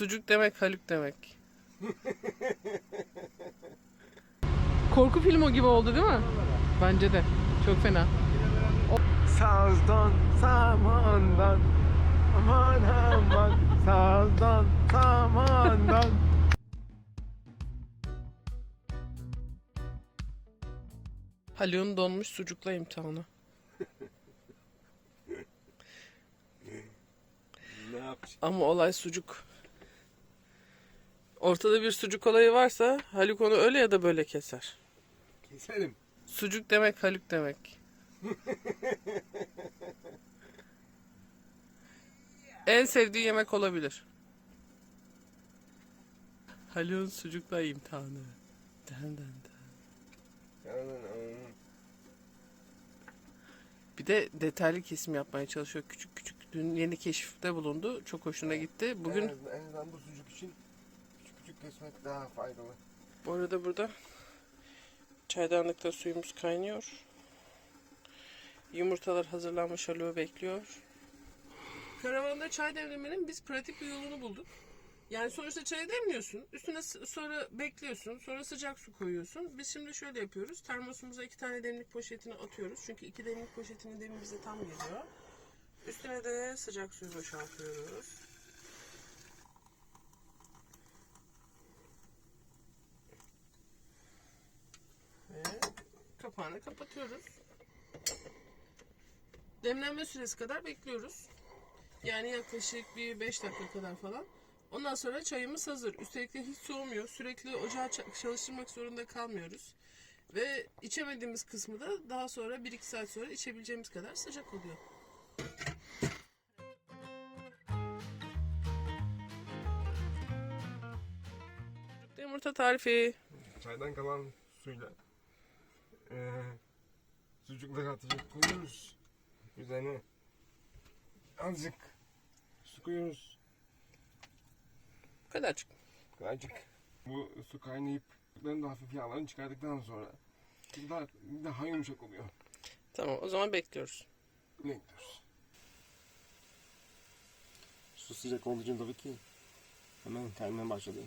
Sucuk demek Haluk demek. Korku filmi gibi oldu değil mi? Bence de. Çok fena. Sazdan, samandan, aman aman, sazdan, samandan. Haluk'un donmuş sucukla imtihanı. Ne yapacağız? Ama olay sucuk. Ortada bir sucuk olayı varsa Haluk onu öyle ya da böyle keser. Keselim. Sucuk demek Haluk demek. en sevdiği yemek olabilir. Haluk'un sucukla imtihanı. Den den den. Bir de detaylı kesim yapmaya çalışıyor. Küçük küçük. Dün yeni keşifte bulundu. Çok hoşuna gitti. Bugün En, en azından bu sucuk için kesmek daha faydalı. Bu arada burada çaydanlıkta suyumuz kaynıyor. Yumurtalar hazırlanmış alo bekliyor. Karavanda çay demlemenin biz pratik bir yolunu bulduk. Yani sonuçta çayı demliyorsun. Üstüne sonra bekliyorsun. Sonra sıcak su koyuyorsun. Biz şimdi şöyle yapıyoruz. Termosumuza iki tane demlik poşetini atıyoruz. Çünkü iki demlik poşetinin demi bize tam geliyor. Üstüne de sıcak suyu boşaltıyoruz. Ve kapağını kapatıyoruz. Demlenme süresi kadar bekliyoruz. Yani yaklaşık bir 5 dakika kadar falan. Ondan sonra çayımız hazır. Üstelik de hiç soğumuyor. Sürekli ocağı ça- çalıştırmak zorunda kalmıyoruz. Ve içemediğimiz kısmı da daha sonra 1-2 saat sonra içebileceğimiz kadar sıcak oluyor. Yumurta tarifi. Çaydan kalan suyla eee sucukları atacak koyuyoruz. Üzerine azıcık su koyuyoruz. Bu kadarcık. Azıcık bu su kaynayıp sucukların da hafif yağlarını çıkardıktan sonra daha, daha yumuşak oluyor. Tamam o zaman bekliyoruz. Bekliyoruz. Su sıcak olduğu için tabii ki hemen kaynamaya başladı.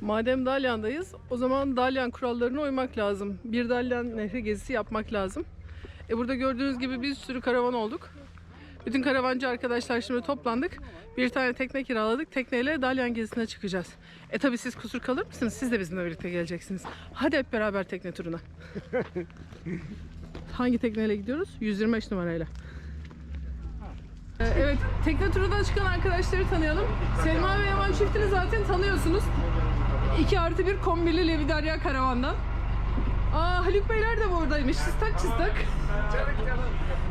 Madem Dalyan'dayız, o zaman Dalyan kurallarına uymak lazım. Bir Dalyan nehri gezisi yapmak lazım. E burada gördüğünüz gibi bir sürü karavan olduk. Bütün karavancı arkadaşlar şimdi toplandık. Bir tane tekne kiraladık. Tekneyle Dalyan gezisine çıkacağız. E tabi siz kusur kalır mısınız? Siz de bizimle birlikte geleceksiniz. Hadi hep beraber tekne turuna. Hangi tekneyle gidiyoruz? 125 numarayla. Ee, Evet, tekne turuna çıkan arkadaşları tanıyalım. Selma ve Yaman çiftini zaten tanıyorsunuz. 2 artı 1 kombili Levidarya karavandan. Aa Haluk Beyler de buradaymış. Çıstak çıstak.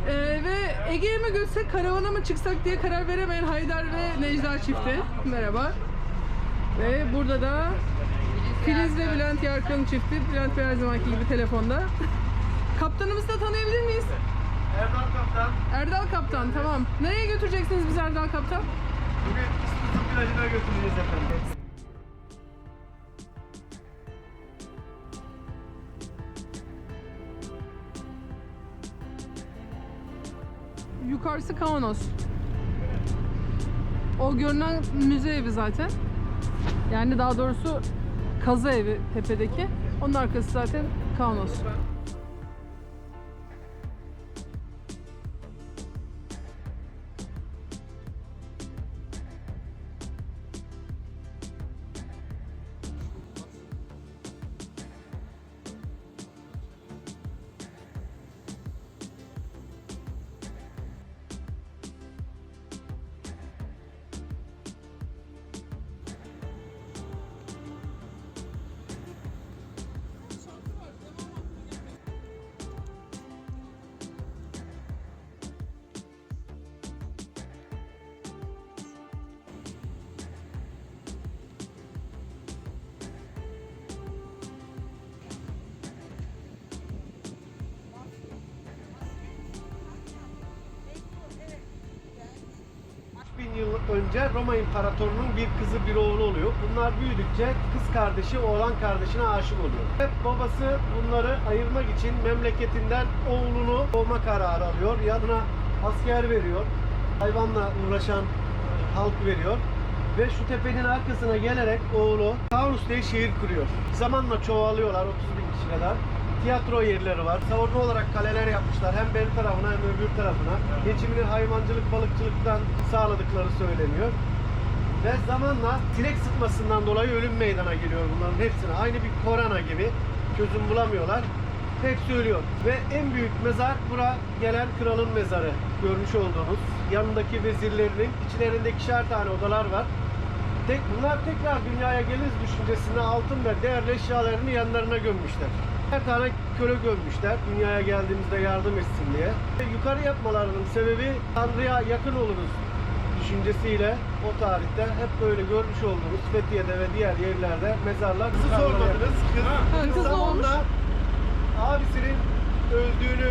Ee, ve Ege'ye mi götsek karavana mı çıksak diye karar veremeyen Haydar ve Necda çifti. Merhaba. Ve burada da Filiz ve Bülent Yarkın çifti. Bülent Bey her zamanki gibi telefonda. Kaptanımızı da tanıyabilir miyiz? Erdal Kaptan, Erdal Kaptan tamam. Nereye götüreceksiniz biz Erdal Kaptan? bugün İstiklal plajına götüreceğiz efendim. Yukarısı Kavanos. O görünen müze evi zaten. Yani daha doğrusu kazı evi tepedeki. Onun arkası zaten Kavanos. Önce Roma İmparatorluğu'nun bir kızı bir oğlu oluyor. Bunlar büyüdükçe kız kardeşi oğlan kardeşine aşık oluyor. Hep babası bunları ayırmak için memleketinden oğlunu olma kararı alıyor. Yanına asker veriyor. Hayvanla uğraşan halk veriyor. Ve şu tepenin arkasına gelerek oğlu Taunus diye şehir kuruyor. Zamanla çoğalıyorlar 30 bin kişi kadar. Tiyatro yerleri var. Savunma olarak kaleler yapmışlar. Hem bir tarafına hem öbür tarafına. Geçimini hayvancılık, balıkçılıktan sağladıkları söyleniyor. Ve zamanla sinek sıtmasından dolayı ölüm meydana geliyor bunların hepsine. Aynı bir korona gibi çözüm bulamıyorlar. Hepsi ölüyor. Ve en büyük mezar bura gelen kralın mezarı. Görmüş olduğunuz. Yanındaki vezirlerinin içlerinde ikişer tane odalar var. Tek, bunlar tekrar dünyaya gelir düşüncesinde altın ve değerli eşyalarını yanlarına gömmüşler. Her tane köle gömmüşler dünyaya geldiğimizde yardım etsin diye. Ve Yukarı yapmalarının sebebi Tanrı'ya yakın oluruz düşüncesiyle o tarihte hep böyle görmüş olduğunuz Fethiye'de ve diğer yerlerde mezarlar. Kızı sormadınız. Kız, kız zamanla abisinin öldüğünü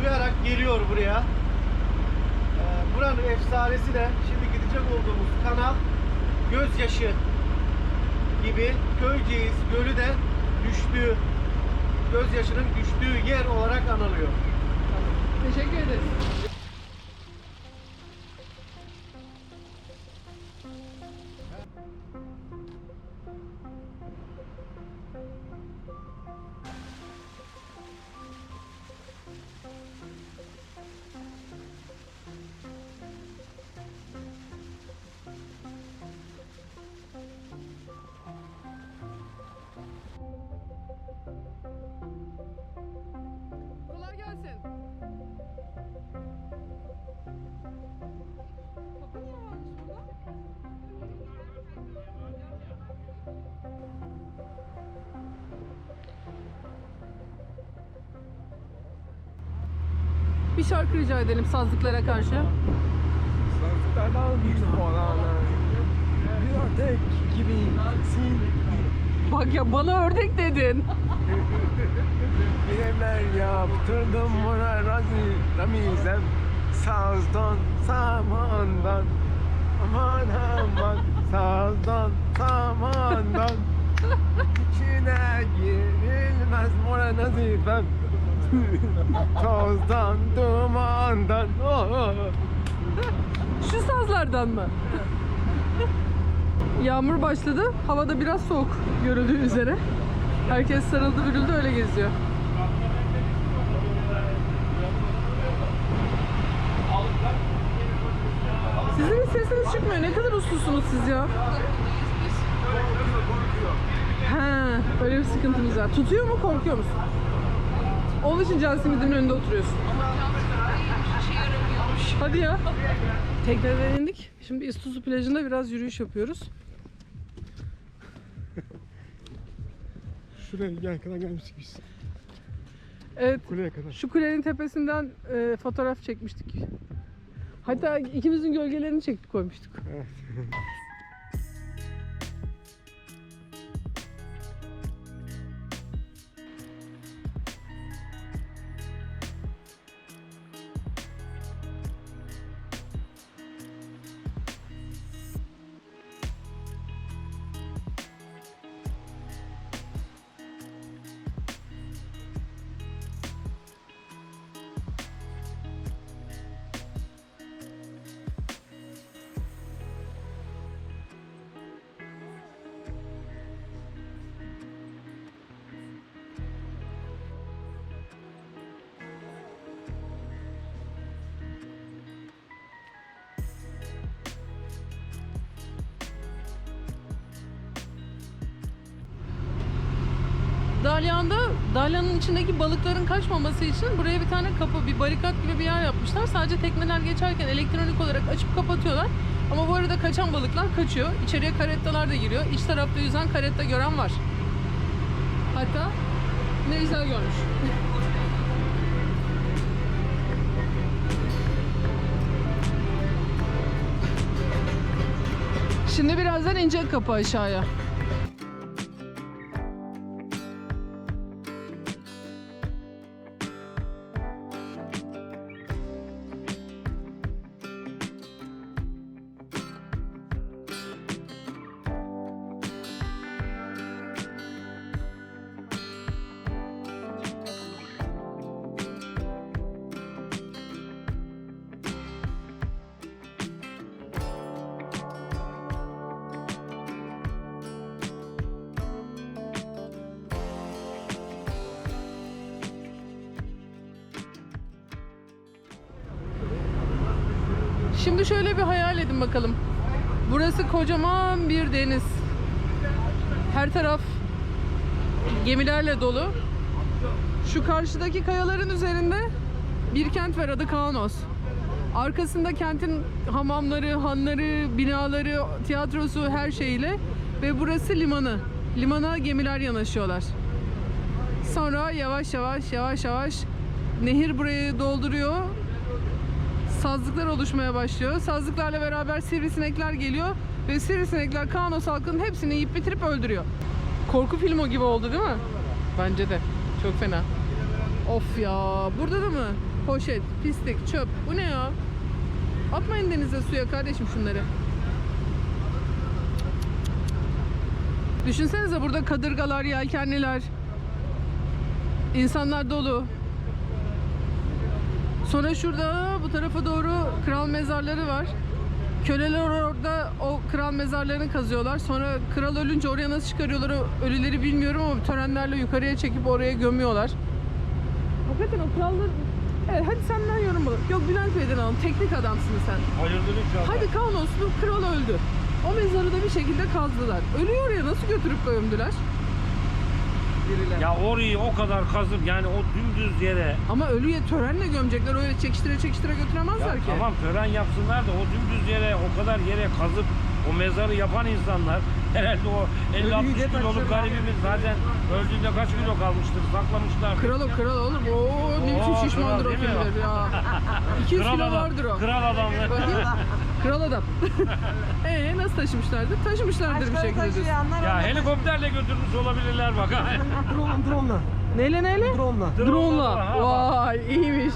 duyarak geliyor buraya. Ee, buranın efsanesi de şimdi gidecek olduğumuz kanal gözyaşı gibi Köyceğiz Gölü de düştüğü gözyaşının düştüğü yer olarak anılıyor. Teşekkür ederiz. Şarkı rica edelim sazlıklara karşı. Sazlıklardan bir olanlar. Bir ördek gibisin. Bak ya bana ördek dedin. Bilemler yaptırdım buna ramizem. Sazdan samandan. Aman aman sazdan samandan. İçine girilmez mora nazifem. Tozdan dumandan. Oh. Şu sazlardan mı? Yağmur başladı. Havada biraz soğuk görüldüğü üzere. Herkes sarıldı bürüldü öyle geziyor. Sizin hiç sesiniz çıkmıyor. Ne kadar uslusunuz siz ya. He, öyle bir sıkıntımız var. Tutuyor mu, korkuyor musun? Onun için can simidinin önünde oturuyorsun. Hadi ya. Tekneden indik. Şimdi İstuzu plajında biraz yürüyüş yapıyoruz. Şuraya yan kadar gelmiştik biz. Evet, Kuleye kadar. şu kulenin tepesinden e, fotoğraf çekmiştik. Hatta ikimizin gölgelerini çektik koymuştuk. Dalyan'da Dalyan'ın içindeki balıkların kaçmaması için buraya bir tane kapı, bir barikat gibi bir yer yapmışlar. Sadece tekneler geçerken elektronik olarak açıp kapatıyorlar. Ama bu arada kaçan balıklar kaçıyor. İçeriye karettalar da giriyor. İç tarafta yüzen karetta gören var. Hatta ne güzel görmüş. Şimdi birazdan inecek kapı aşağıya. Şimdi şöyle bir hayal edin bakalım. Burası kocaman bir deniz. Her taraf gemilerle dolu. Şu karşıdaki kayaların üzerinde bir kent var adı Kaunos. Arkasında kentin hamamları, hanları, binaları, tiyatrosu her şeyle ve burası limanı. Limana gemiler yanaşıyorlar. Sonra yavaş yavaş yavaş yavaş nehir burayı dolduruyor sazlıklar oluşmaya başlıyor. Sazlıklarla beraber sivrisinekler geliyor ve sivrisinekler Kaunos halkının hepsini yiyip bitirip öldürüyor. Korku filmi gibi oldu değil mi? Bence de. Çok fena. Of ya. Burada da mı? Poşet, pislik, çöp. Bu ne ya? Atmayın denize suya kardeşim şunları. Düşünsenize burada kadırgalar, yelkenliler. İnsanlar dolu. Sonra şurada bu tarafa doğru kral mezarları var. Köleler orada o kral mezarlarını kazıyorlar. Sonra kral ölünce oraya nasıl çıkarıyorlar ölüleri bilmiyorum ama törenlerle yukarıya çekip oraya gömüyorlar. Hakikaten o krallar... Evet hadi senden yorum alalım. Yok Bülent Bey'den alalım. Teknik adamsın sen. Hayırdır inşallah. Hadi Kaunoslu kral öldü. O mezarı da bir şekilde kazdılar. Ölüyü oraya nasıl götürüp gömdüler? Ya orayı o kadar kazıp yani o dümdüz yere Ama ölüye törenle gömecekler. Öyle çekiştire çekiştire götüremezler ya ki. tamam tören yapsınlar da o dümdüz yere o kadar yere kazıp o mezarı yapan insanlar herhalde o 50-60 kiloluk garibimiz zaten öldüğünde kaç kilo kalmıştır saklamışlar. Kral o kral olur. Oo ne biçim şişmandır o kimdir ya. 200 Kral kilo vardır o. kral adamlar. Kral adam. Eee nasıl taşımışlardır? Taşımışlardır bir şekilde. diyorsun. ya helikopterle götürmüş olabilirler bak. Drone, drone'la. Neyle neyle? Drone'la. Drone'la. ha, bak. Vay iyiymiş.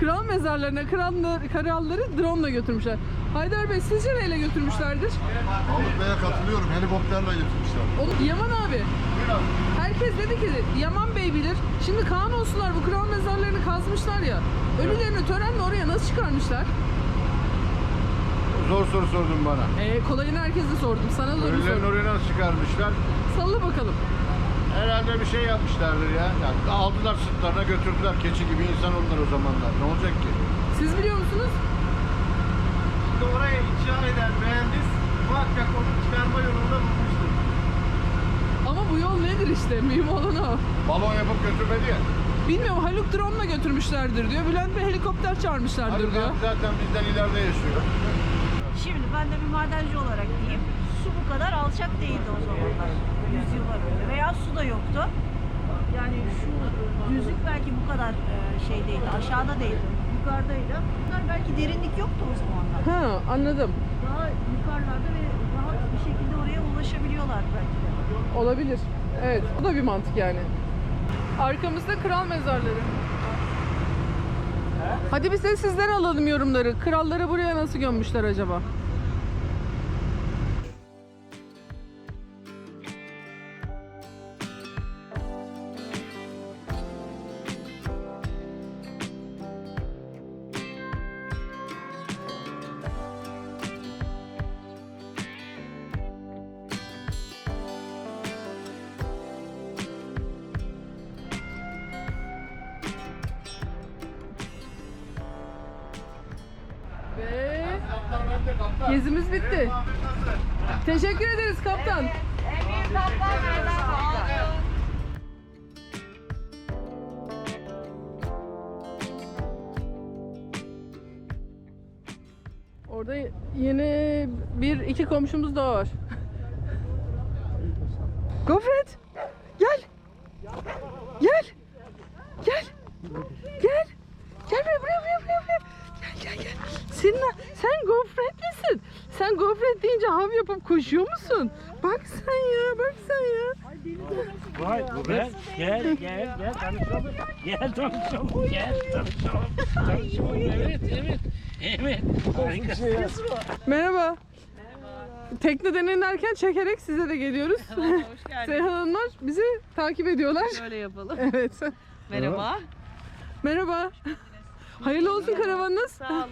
Kral mezarlarına kralları, kralları drone'la götürmüşler. Haydar Bey sizce neyle götürmüşlerdir? Mahmut Bey'e katılıyorum. Helikopterle götürmüşler. Oğlum Yaman abi. Herkes dedi ki Yaman Bey bilir. Şimdi Kaan olsunlar bu kral mezarlarını kazmışlar ya. Ölülerini törenle oraya nasıl çıkarmışlar? Zor soru sordun bana. Ee, kolayını herkese sordum. Sana soru Ölülerin sordum. oraya nasıl çıkarmışlar? Salla bakalım. Herhalde bir şey yapmışlardır ya. Yani aldılar sırtlarına götürdüler. Keçi gibi insan onlar o zamanlar. Ne olacak ki? Siz biliyor musunuz? Şimdi oraya inşa eden mühendis muhakkak onu çıkarma yolunda bulmuştur. Ama bu yol nedir işte? Mühim olan o. Balon yapıp götürmedi ya. Bilmiyorum Haluk drone'la götürmüşlerdir diyor. Bülent Bey helikopter çağırmışlardır Haluk diyor. abi zaten bizden ileride yaşıyor. Şimdi ben de bir madenci olarak diyeyim. Su bu kadar alçak değildi o zamanlar. Yüzyıllar önce. Veya su da yoktu. Yani şu düzlük belki bu kadar e, şey değildi. Aşağıda değildi. Yukarıdaydı. Bunlar belki derinlik yoktu o zamanlar. Ha anladım. Daha yukarılarda ve rahat bir şekilde oraya ulaşabiliyorlar belki de. Olabilir. Evet. O da bir mantık yani. Arkamızda kral mezarları. Hadi bir de sizden alalım yorumları. Kralları buraya nasıl gömmüşler acaba? Gezimiz bitti. Teşekkür ederiz kaptan. Orada yeni bir iki komşumuz daha var. Gofret! Gel! Gel! Gel! Gel! Gel buraya buraya buraya buraya. buraya. Gel gel gel. Senin, sen gofretlisin. Sen gofret deyince hav yapıp koşuyor musun? Bak sen ya bak sen ya. Vay gel gel gel gel tanışalım. Gel tanışalım. Gel tanışalım. Tanışalım. Evet evet. Evet. Harika. Merhaba. Tekneden inerken çekerek size de geliyoruz. Hoş geldin. Seyhan Hanımlar bizi takip ediyorlar. Şöyle yapalım. Evet. Merhaba. Merhaba. Hayırlı olsun karavanınız. Sağ olun.